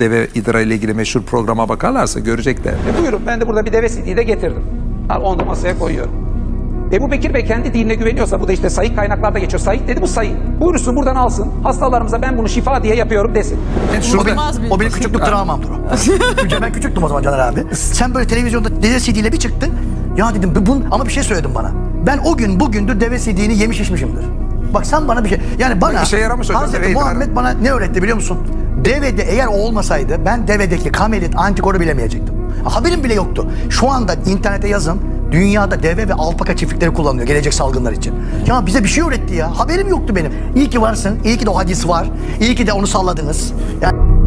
deve idra ile ilgili meşhur programa bakarlarsa görecekler. E buyurun ben de burada bir deve sidiği de getirdim. Al onu da masaya koyuyorum. Ebu Bekir Bey kendi dinine güveniyorsa bu da işte sayık kaynaklarda geçiyor. Sayık dedi bu sayık. Buyursun buradan alsın. Hastalarımıza ben bunu şifa diye yapıyorum desin. Evet, O şurada benim, o benim küçüklük travmamdır o. Çünkü ben küçüktüm o zaman Caner abi. Sen böyle televizyonda deve CD ile bir çıktın. Ya dedim bu, bun- ama bir şey söyledin bana. Ben o gün bugündür deve CD'ni yemiş içmişimdir. Bak sen bana bir şey... Yani bana işe yaramış hocam, Hazreti Muhammed bana ne öğretti biliyor musun? Devede eğer olmasaydı ben devedeki kamelit antikoru bilemeyecektim. Haberim bile yoktu. Şu anda internete yazın. Dünyada deve ve alpaka çiftlikleri kullanılıyor gelecek salgınlar için. Ya bize bir şey öğretti ya. Haberim yoktu benim. İyi ki varsın. iyi ki de o hadis var. İyi ki de onu salladınız. Yani